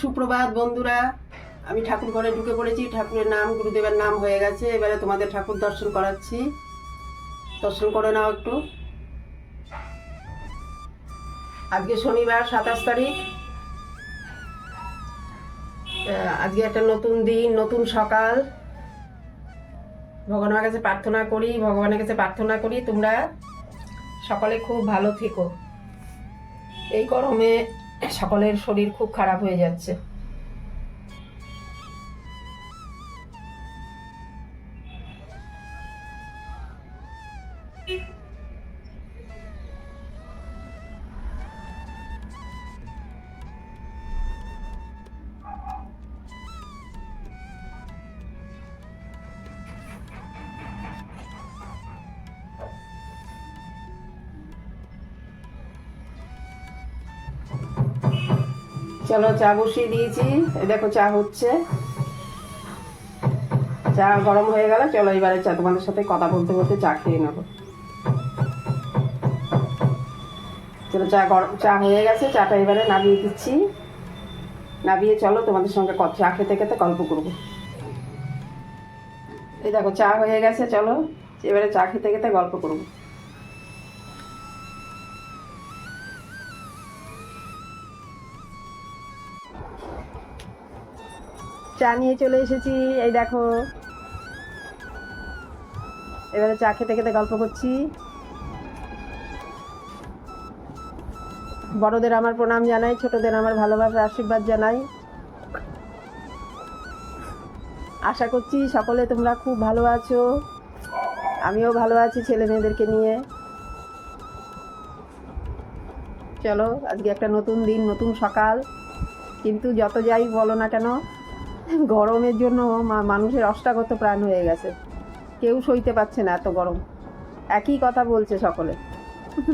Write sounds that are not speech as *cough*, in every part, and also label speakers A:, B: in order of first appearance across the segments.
A: সুপ্রভাত, বন্ধুরা। আমি ঠাকুর ঘরে ঢুকে পড়েছি। ঠাকুরের নাম, গুরুদেবের নাম হয়ে গেছে। এবারে তোমাদের ঠাকুর দর্শন করাচ্ছি। দর্শন করে নাও একটু। আজকে শনিবার, সাতাশ তারিখ। আজকে একটা নতুন দিন, নতুন সকাল। ভগবানের কাছে প্রার্থনা করি, ভগবানের কাছে প্রার্থনা করি, তোমরা সকালে খুব ভালো থেকো। এই গরমে সকলের শরীর খুব খারাপ হয়ে যাচ্ছে। চলো চা বসিয়ে দিয়েছি। দেখো চা হচ্ছে। চা গরম হয়ে গেল, চলো এবারে চা তোমাদের সাথে কথা বলতে বলতে চা খেয়ে নেব। চলো চা গরম, চা হয়ে গেছে, চাটা এবারে নামিয়ে দিচ্ছি। নামিয়ে চলো তোমাদের সঙ্গে চা খেতে খেতে গল্প করব। এই দেখো চা হয়ে গেছে, চলো এবারে চা খেতে খেতে গল্প করব। চা নিয়ে চলে এসেছি, এই দেখো। এবারে চা খেতে খেতে গল্প করছি। বড়দের আমার প্রণাম জানাই, ছোটদের আমার ভালোবাসা আশীর্বাদ জানাই। আশা করছি সকলে তোমরা খুব ভালো আছো। আমিও ভালো আছি ছেলে মেয়েদেরকে নিয়ে। চলো, আজকে একটা নতুন দিন, নতুন সকাল। কিন্তু যত যাই বলো না কেন গরমের জন্য মানুষের অষ্টাগত প্রাণ হয়ে গেছে। কেউ সইতে পারছে না এত গরম। একই কথা বলছে সকলে। *laughs*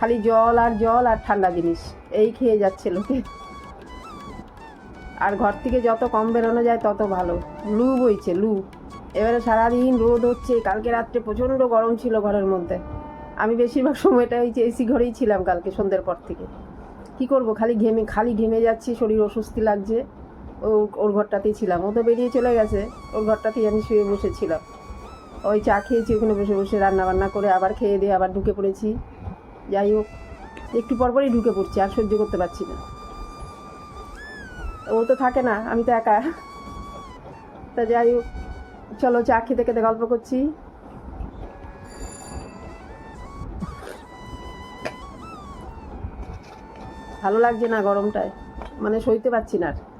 A: খালি জল আর জল আর ঠান্ডা জিনিস, এই খেয়ে যাচ্ছে লোকে। আর ঘর থেকে যত কম বেরোনো যায় তত ভালো। লু বইছে, লু। এবারে সারাদিন রোদ হচ্ছে, কালকে রাত্রে প্রচণ্ড গরম ছিল ঘরের মধ্যে। আমি বেশিরভাগ সময়টা ওই এসি ঘরেই ছিলাম কালকে সন্ধ্যের পর থেকে। কি করব, খালি ঘেমে খালি ঘেমে যাচ্ছি, শরীর অস্বস্তি লাগছে। ওর ঘরটাতেই ছিলাম। ও তো বেরিয়ে চলে গেছে। ওর ঘরটাতেই আমি শুয়ে বসেছিলাম। ওই চা খেয়েছি, ওখানে বসে বসে রান্না বান্না করে আবার খেয়ে দিয়ে আবার ঢুকে পড়েছি। যাই হোক, একটু পরপরই ঢুকে পড়ছি, আর সহ্য করতে পারছি না। ও তো থাকে না, আমি তো একা। তা যাই হোক, চলো চা খেতে খেতে গল্প করছি। ভালো লাগছে না গরমটায়। মানে সইতে পারছি না আর।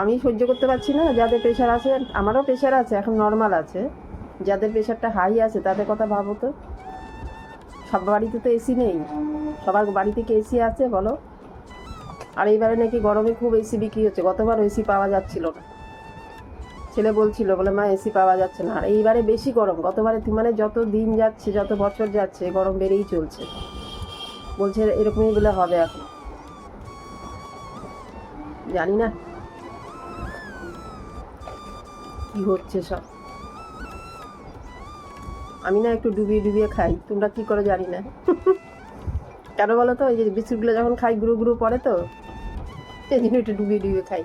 A: আমি সহ্য করতে পারছি না, যাদের প্রেশার আছে, আমারও প্রেশার আছে, এখন নর্মাল আছে। যাদের প্রেশারটা হাই আছে, তাদের কথা ভাবো তো। সব বাড়িতে তো এসি নেই। সবার বাড়িতে কি এসি আছে বলো? আর এইবারে নাকি গরমে খুব এসি বিক্রি হচ্ছে, গতবার এসি পাওয়া যাচ্ছিল না। ছেলে বলছিল, বলে, মা এসি পাওয়া যাচ্ছে না। আর এইবারে বেশি গরম, গতবারে মানে যত দিন যাচ্ছে, যত বছর যাচ্ছে গরম বেড়েই চলছে। বলছে, এরকমই বলে হবে এখন। জানি না। কি হচ্ছে সব? আমি না একটু ডুবিয়ে ডুবিয়ে খাই। তোমরা কি করে জানি না। *laughs* কেন বলো তো? এই যে বিস্কুটগুলো যখন খাই, গুঁড়ো গুঁড়ো পড়ে তো সেই জন্য একটু ডুবিয়ে ডুবিয়ে খাই।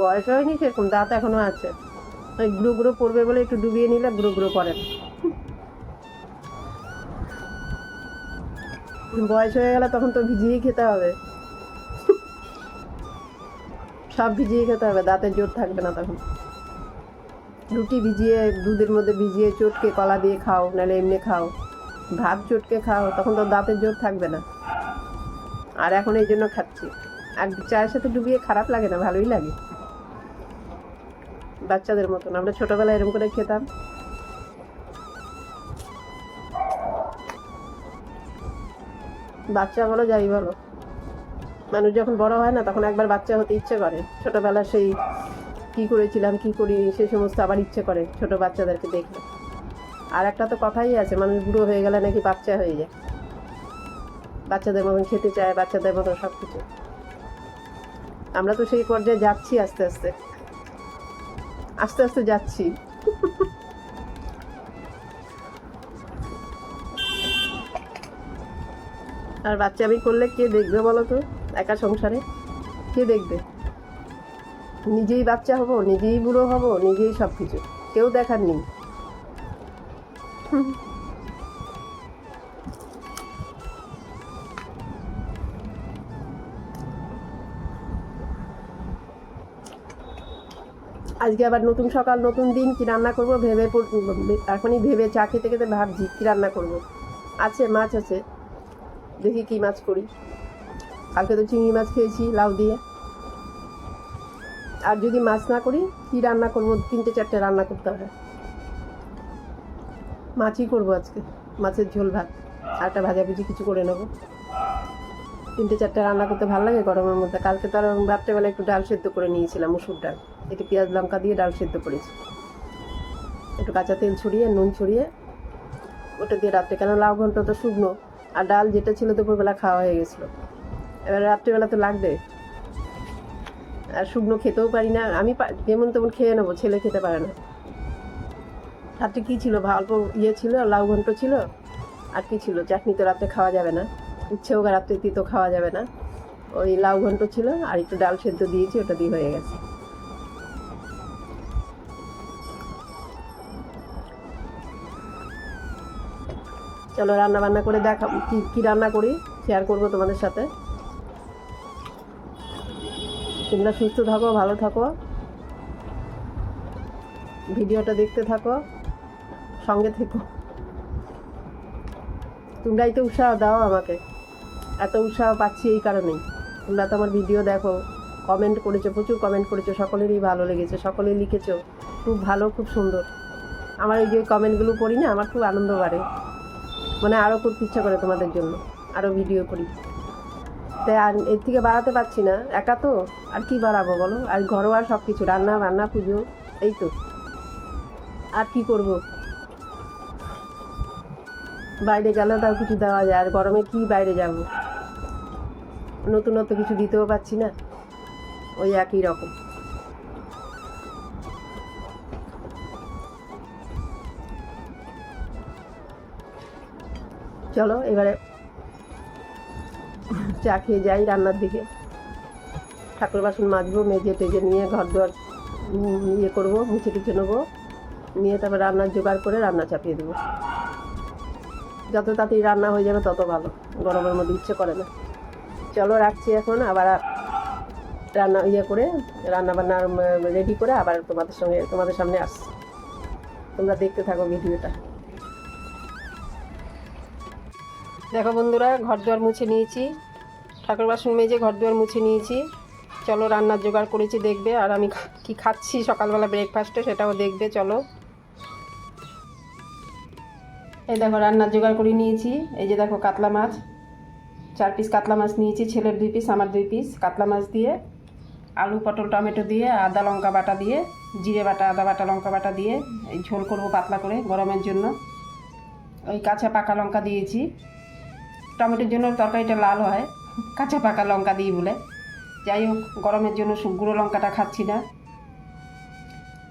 A: বয়স হয়নি সেরকম, দাঁত এখনও আছে। ওই গুঁড়ো গুঁড়ো পড়বে বলে একটু ডুবিয়ে নিলে গুঁড়ো গুঁড়ো পড়ে বয়স হয়ে গেলে তখন তো ভিজিয়েই খেতে হবে। সব ভিজিয়ে খেতে হবে দাঁতের জোর থাকবে না তখন। রুটি ভিজিয়ে, দুধের মধ্যে ভিজিয়ে চটকে কলা দিয়ে খাও, নাহলে এমনি খাও। ভাত চটকে খাও, তখন তো দাঁতের জোর থাকবে না। আর এখন এই জন্য খাচ্ছি। আর চায়ের সাথে ডুবিয়ে খারাপ লাগে না, ভালোই লাগে। বাচ্চাদের মতন, আমরা ছোটবেলায় এরকম করে খেতাম। বাচ্চা বলো, যাই বলো। মানুষ যখন বড় হয় না, তখন একবার বাচ্চা হতে ইচ্ছে করে। ছোটবেলা সেই কী করেছিলাম, কী করি, সে সমস্ত আবার ইচ্ছে করে ছোট বাচ্চাদেরকে দেখে আর একটা তো কথাই আছে, মানুষ বুড়ো হয়ে গেলে নাকি বাচ্চা হয়ে যায়। বাচ্চাদের মতন খেতে চায়, বাচ্চাদের মতন সব কিছু আমরা তো সেই পর্যায়ে যাচ্ছি আস্তে আস্তে। আস্তে আস্তে যাচ্ছি। আর বাচ্চা আমি করলে কে দেখবে বলো তো? একা সংসারে? কে দেখবে? নিজেই বাচ্চা হব, নিজেই বুড়ো হব, নিজেই সব কিছু কেউ দেখার নেই। আজকে আবার নতুন সকাল, নতুন দিন, কি রান্না করব? ভেবে এখনই ভেবে চা খেতে খেতে ভাবছি, কি রান্না করব? আছে, মাছ আছে। দেখি কি মাছ করি। কালকে তো চিংড়ি মাছ খেয়েছি, লাউ দিয়ে। আর যদি মাছ না করি, কি রান্না করব? তিনটে চারটে রান্না করতে হবে। মাছই করব আজকে, মাছের ঝোল ভাত। একটা ভাজাভুজি কিছু করে নেব। তিনটে চারটে রান্না করতে ভালো লাগে গরমের মধ্যে। কালকে তো আর রাত্রেবেলা একটু ডাল সেদ্ধ করে নিয়েছিলাম, মুসুর ডাল। একটু পেঁয়াজ, লঙ্কা দিয়ে ডাল সেদ্ধ করেছি। একটু কাঁচা তেল ছড়িয়ে, নুন ছড়িয়ে, ওটা দিয়ে রাত্রে কেন? লাউ ঘন্ট তো শুকনো। আর ডাল যেটা ছিল দুপুরবেলা খাওয়া হয়ে গেছিল। এবার রাত্রিবেলা তো লাগবে। আর শুকনো খেতেও পারি না। আমি যেমন তেমন খেয়ে নেব, ছেলে খেতে পারে না। রাত্রে কী ছিল? অল্প ইয়ে ছিল, লাউ ঘন্ট ছিল। আর কি ছিল? চাটনি তো রাত্রে খাওয়া যাবে না। উচ্ছেও রাত্রে তিতো খাওয়া যাবে না। ওই লাউ ঘন্ট ছিল, আর একটু ডাল সেদ্ধ দিয়েছি, ওটা দিয়ে হয়ে গেছে। চলো রান্না বান্না করে দেখা কি কী রান্না করি? শেয়ার করব তোমাদের সাথে। তোমরা সুস্থ থাকো, ভালো থাকো। ভিডিওটা দেখতে থাকো, সঙ্গে থেকো। তোমরাই তো উৎসাহ দাও আমাকে। এত উৎসাহ পাচ্ছি এই কারণেই। তোমরা তো আমার ভিডিও দেখো কমেন্ট করেছ, প্রচুর কমেন্ট করেছ, সকলেরই ভালো লেগেছে, সকলেই লিখেছো। খুব ভালো, খুব সুন্দর। আমার এই যে কমেন্টগুলো পড়ি না, আমার খুব আনন্দ বাড়ে। মানে আরও করতে ইচ্ছা করে তোমাদের জন্য আরও ভিডিও করি। তাই আর এর থেকে বাড়াতে পারছি না, একা তো? আর কি বাড়াবো বলো? আর ঘরোয়া সব কিছু রান্না, বান্না, পুজো, এই তো। আর কি করব? বাইরে গেলে তাও কিছু দেওয়া যায়, আর গরমে কি বাইরে যাব? নতুনত্ব কিছু দিতেও পারছি না, ওই একই রকম। চলো, এবারে চা খেয়ে যাই রান্নার দিকে। ঠাকুর বাসন মাজবো মেজে টেজে নিয়ে ঘর দুয়ার ইয়ে করব, মুছে টুছে নেব। নিয়ে তারপর রান্নার জোগাড় করে রান্না চাপিয়ে দেবো। যত তাড়াতাড়ি রান্না হয়ে যাবে তত ভালো, গরমের মধ্যে ইচ্ছে করে না। চলো রাখছি এখন, আবার রান্না ইয়ে করে রান্না বান্না রেডি করে আবার তোমাদের সঙ্গে, তোমাদের সামনে আসছি। তোমরা দেখতে থাকো ভিডিওটা। দেখো বন্ধুরা ঘর দুয়ার মুছে নিয়েছি। ঠাকুর বাসন মেজে ঘর দুয়ার মুছে নিয়েছি। চলো রান্নার জোগাড় করেছি, দেখবে। আর আমি কি খাচ্ছি সকালবেলা ব্রেকফাস্টে সেটাও দেখবে, চলো। এই দেখো, রান্নার জোগাড় করে নিয়েছি। এই যে দেখো, কাতলা মাছ। চার পিস কাতলা মাছ নিয়েছি, ছেলের দুই পিস আমার দুই পিস কাতলা মাছ দিয়ে, আলু, পটল, টমেটো দিয়ে, আদা, লঙ্কা বাটা দিয়ে, জিরে বাটা, আদা বাটা, লঙ্কা বাটা দিয়ে, এই ঝোল করব পাতলা করে গরমের জন্য। ওই কাঁচা পাকা লঙ্কা দিয়েছি। টমেটোর জন্য তরকারিটা লাল হয়। কাঁচা পাকা লঙ্কা দিই বলে। যাই হোক, গরমের জন্য গুঁড়ো লঙ্কাটা খাচ্ছি না।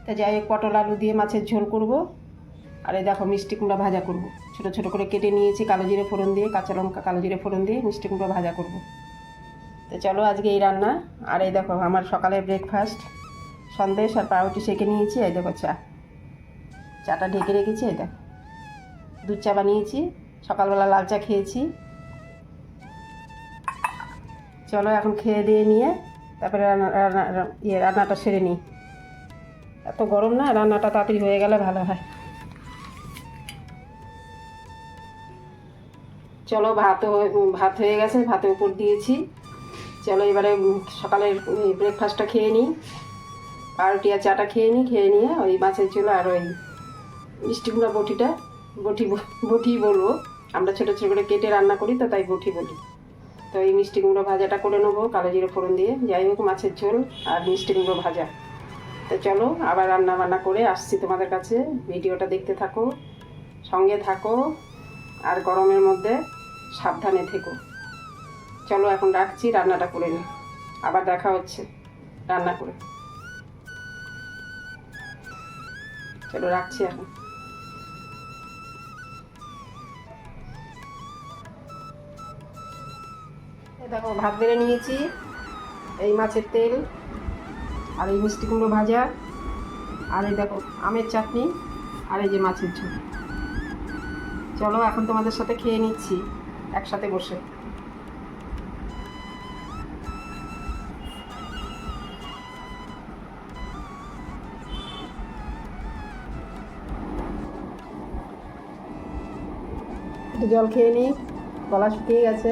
A: তা যাই হোক, পটল আলু দিয়ে মাছের ঝোল করব। আর এই দেখো মিষ্টি কুমড়া ভাজা করব। ছোটো ছোটো করে কেটে নিয়েছি কালো জিরে ফোড়ন দিয়ে, কাঁচা লঙ্কা কালো জিরে ফোড়ন দিয়ে মিষ্টি কুমড়া ভাজা করব। তো চলো আজকে এই রান্না। আর এই দেখো আমার সকালের ব্রেকফাস্ট সন্দেশ আর পাউরুটি সেঁকে নিয়েছি, এই দেখো চা। চাটা ঢেকে রেখেছি, এই দেখো। দুধ চা বানিয়েছি। সকালবেলা লাল চা খেয়েছি। চলো এখন খেয়ে দিয়ে নিয়ে তারপরে রান্না ইয়ে রান্নাটা সেরে নিই। এত গরম না, রান্নাটা তাড়াতাড়ি হয়ে গেলে ভালো হয়। চলো ভাত ভাত হয়ে গেছে, ভাতের উপর দিয়েছি। চলো এবারে সকালের ব্রেকফাস্টটা খেয়ে নিই। পাউরুটি আর চাটা খেয়ে নিই, খেয়ে নিয়ে ওই মাছের ঝোল আর ওই মিষ্টি কুমড়া বটিটা, বটি বটি বলব। আমরা ছোটো ছোটো করে কেটে রান্না করি, তো তাই বটি বলি। তো এই মিষ্টি কুমড়ো ভাজাটা করে নেব, কালো জিরে ফোড়ন দিয়ে। যাই হোক, মাছের ঝোল আর মিষ্টি কুমড়ো ভাজা। তো চলো, আবার রান্না বান্না করে আসছি তোমাদের কাছে। ভিডিওটা দেখতে থাকো, সঙ্গে থাকো, আর গরমের মধ্যে সাবধানে থেকো। চলো, এখন রাখছি, রান্নাটা করে নিই আবার দেখা হচ্ছে, রান্না করে। চলো, রাখছি এখন। দেখো, ভাত বেড়ে নিয়েছি, এই মাছের তেল আর এই মিষ্টি কুমড়ো ভাজা আর এই দেখো, আমের চাটনি আর এই যে মাছের ঝোল। চলো, এখন তোমাদের সাথে খেয়ে নিচ্ছি, একসাথে বসে। জল খেয়ে নিই গলা শুকিয়ে গেছে।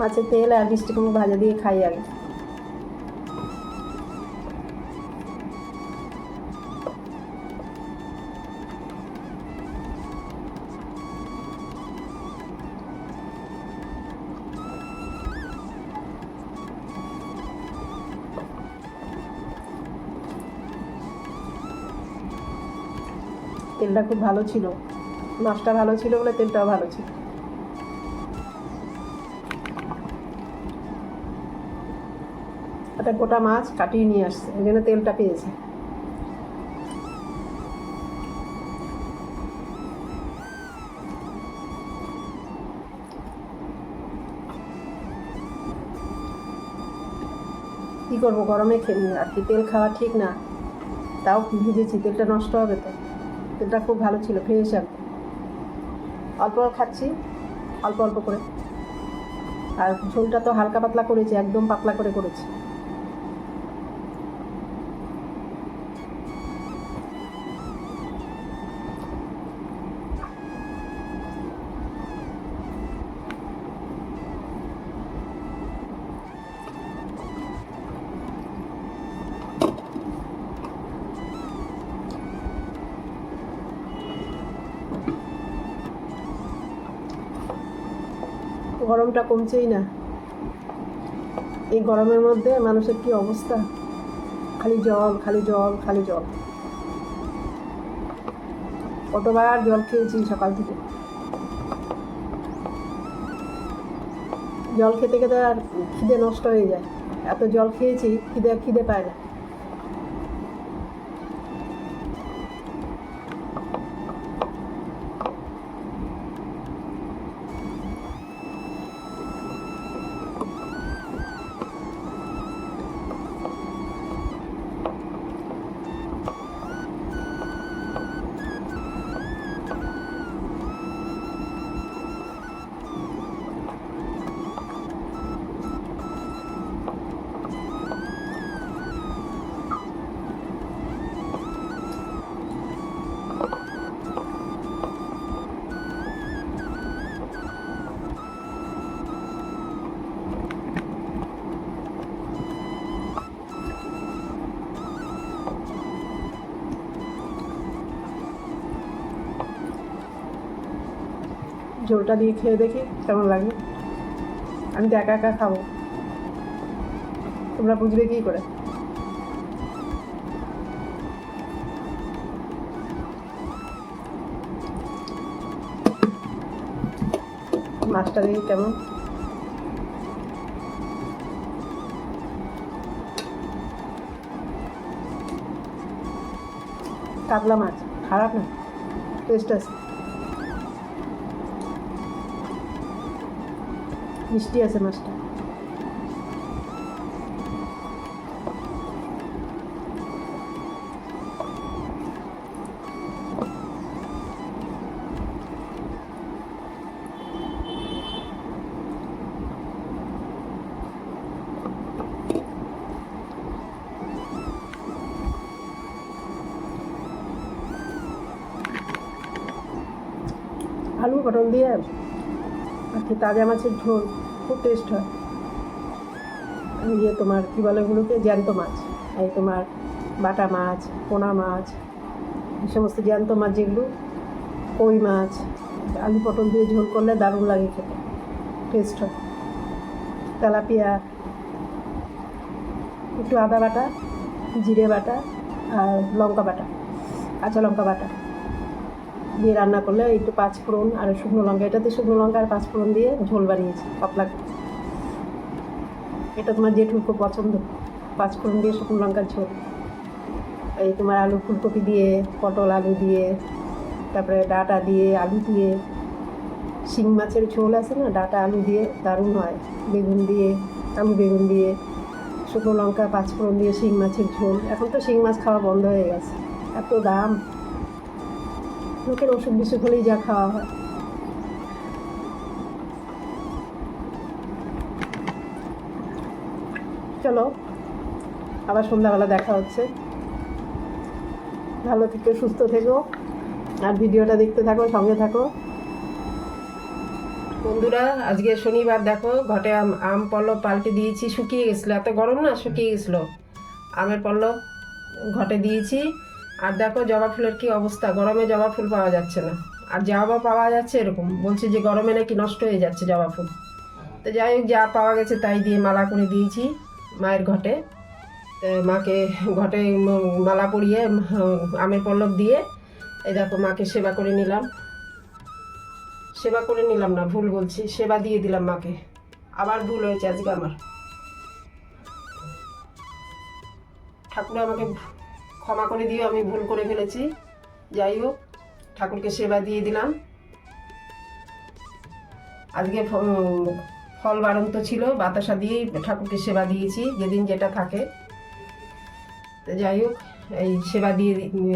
A: মাছের তেল আর মিষ্টি কুমড়ো ভাজা দিয়ে খাই আগে। তেলটা খুব ভালো ছিল। মাছটা ভালো ছিল বলে তেলটাও ভালো ছিল। একটা গোটা মাছ কাটিয়ে নিয়ে আসছে। ওই জন্য তেলটা পেয়েছে। কী করব? গরমে খেয়ে আর কি তেল খাওয়া ঠিক না, তাও ভিজেছি। তেলটা নষ্ট হবে তো। তেলটা খুব ভালো ছিল ফ্রেশ একদম। অল্প অল্প খাচ্ছি, অল্প অল্প করে। আর ঝোলটা তো হালকা পাতলা করেছি, একদম পাতলা করে করেছি। গরমটা কমছেই না। এই গরমের মধ্যে মানুষের কি অবস্থা? খালি জল খালি জল খালি জল। কতবার জল খেয়েছি সকাল থেকে। জল খেতে খেতে আর খিদে নষ্ট হয়ে যায়। এত জল খেয়েছি, খিদে খিদে পায় না। ঝোলটা দিয়ে খেয়ে দেখি, কেমন লাগে। আমি তো একা একা খাব। তোমরা বুঝবে কী করে। মাছটা দেখি কেমন। কাতলা মাছ, খারাপ না টেস্ট আছে। মিষ্টি আছে মাছটা। আলু পটল দিয়ে আর কি তাজা মাছের ঝোল। খুব টেস্ট হয়। এই যে তোমার কী বলে ওগুলোকে? জ্যান্ত মাছ। এই তোমার বাটা মাছ, পোনা মাছ, এই সমস্ত জ্যান্ত মাছ যেগুলো, কই মাছ, আলু পটল দিয়ে ঝোল করলে দারুণ লাগে খেতে। টেস্ট হয়। তেলাপিয়া, একটু আদা বাটা, জিরে বাটা আর লঙ্কা বাটা, কাঁচা লঙ্কা বাটা। দিয়ে রান্না করলে একটু পাঁচ ফোড়ন আর শুকনো লঙ্কা, এটাতে শুকনো লঙ্কা আর পাঁচ ফোড়ন দিয়ে ঝোল বানিয়েছি, পাতলা এটা তোমার জেঠুর খুব পছন্দ। পাঁচ ফোড়ন দিয়ে শুকনো লঙ্কার ঝোল। এই তোমার আলু ফুলকপি দিয়ে, পটল আলু দিয়ে, তারপরে ডাটা দিয়ে, আলু দিয়ে। শিং মাছের ঝোল আছে না, ডাটা আলু দিয়ে দারুণ হয়। বেগুন দিয়ে, আলু বেগুন দিয়ে, শুকনো লঙ্কা পাঁচফোড়ন দিয়ে শিং মাছের ঝোল। এখন তো শিং মাছ খাওয়া বন্ধ হয়ে গেছে। এত দাম। লোকের ওষুধ বিসুখ হলেই যা খাওয়া হয়। চলো, আবার সন্ধ্যাবেলা দেখা হচ্ছে। ভালো থেকো, সুস্থ থেকো, আর ভিডিওটা দেখতে থাকো, সঙ্গে থাকো। বন্ধুরা, আজকে শনিবার, দেখো, ঘটে আম আম পল্লব পাল্টে দিয়েছি, শুকিয়ে গেছিল। এত গরম না, শুকিয়ে গেছিল। আমের পল্লব ঘটে দিয়েছি। আর দেখো জবা ফুলের কি অবস্থা? গরমে জবা ফুল পাওয়া যাচ্ছে না। আর জবা পাওয়া যাচ্ছে এরকম। বলছে যে গরমে নাকি নষ্ট হয়ে যাচ্ছে জবা ফুল। তো যাই হোক, যা পাওয়া গেছে তাই দিয়ে মালা করে দিয়েছি মায়ের ঘটে। মাকে ঘটে মালা পরিয়ে আমের পল্লব দিয়ে, এই দেখো মাকে সেবা করে নিলাম। সেবা করে নিলাম না, ভুল বলছি, সেবা দিয়ে দিলাম মাকে। আবার ভুল হয়েছে আজকে আমার। ঠাকুর আমাকে ক্ষমা করে দিয়ে আমি ভুল করে ফেলেছি। যাই হোক, ঠাকুরকে সেবা দিয়ে দিলাম। আজকে ফল বাড়ন্ত ছিল, বাতাসা দিয়েই ঠাকুরকে সেবা দিয়েছি, যেদিন যেটা থাকে। তো যাই হোক, এই সেবা দিয়ে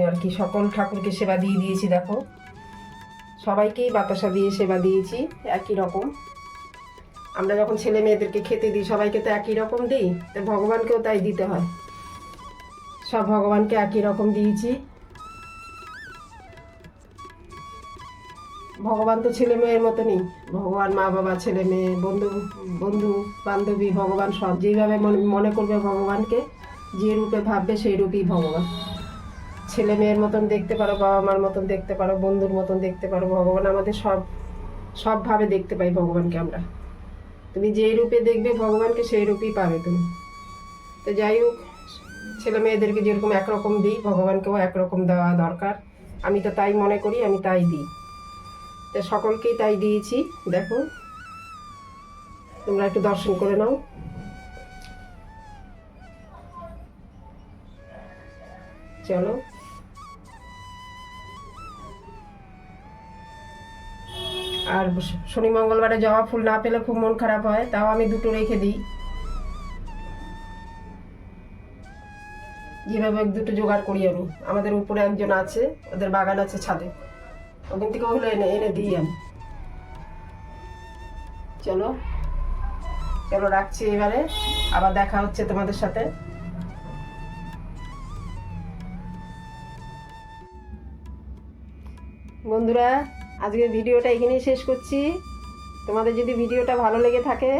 A: আর কি, সকল ঠাকুরকে সেবা দিয়ে দিয়েছি, দেখো। সবাইকেই বাতাসা দিয়ে সেবা দিয়েছি, একই রকম। আমরা যখন ছেলে মেয়েদেরকে খেতে দিই, সবাইকে তো একই রকম দিই, তো ভগবানকেও তাই দিতে হয়। সব ভগবানকে একই রকম দিয়েছি। ভগবান তো ছেলে মেয়ের মতনই। ভগবান মা বাবা, ছেলে মেয়ে, বন্ধু বন্ধু, বান্ধবী, ভগবান সব। যেইভাবে মনে- করবে ভগবানকে, যে রূপে ভাববে সেই রূপেই ভগবান। ছেলে মেয়ের মতন দেখতে পারো, বাবা মার মতন দেখতে পারো, বন্ধুর মতন দেখতে পারো, ভগবান আমাদের সব, সবভাবে দেখতে পাই ভগবানকে আমরা। তুমি যেই রূপে দেখবে ভগবানকে সেই রূপেই পাবে তুমি। তো যাই হোক ছেলে মেয়েদেরকে যেরকম একরকম দিই, ভগবানকেও একরকম দেওয়া দরকার। আমি তো তাই মনে করি, আমি তাই দিই। তো সকলকেই তাই দিয়েছি, দেখো। তোমরা একটু দর্শন করে নাও। চলো। আর শনি মঙ্গলবারে জবা ফুল না পেলে খুব মন খারাপ হয়, তাও আমি দুটো রেখে দিই। যেভাবে দুটো জোগাড় করি আমি। আমাদের উপরে একজন আছে, ওদের বাগান আছে ছাদে। ওখান থেকে ওগুলো এনে এনে দিই আমি। চলো। চলো রাখছি এবারে। আবার দেখা হচ্ছে তোমাদের সাথে। বন্ধুরা আজকে ভিডিওটা এখানেই শেষ করছি। তোমাদের যদি ভিডিওটা ভালো লেগে থাকে,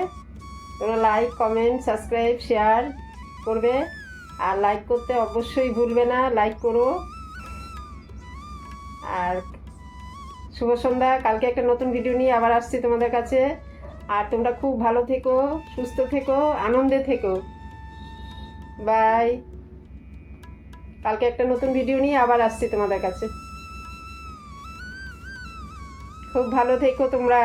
A: তোমরা লাইক কমেন্ট সাবস্ক্রাইব শেয়ার করবে। আর লাইক করতে অবশ্যই ভুলবে না লাইক করো। আর শুভ সন্ধ্যা, কালকে একটা নতুন ভিডিও নিয়ে আবার আসছি তোমাদের কাছে। আর তোমরা খুব ভালো থেকো, সুস্থ থেকো, আনন্দে থেকো। বাই কালকে একটা নতুন ভিডিও নিয়ে আবার আসছি তোমাদের কাছে। খুব ভালো থেকো তোমরা।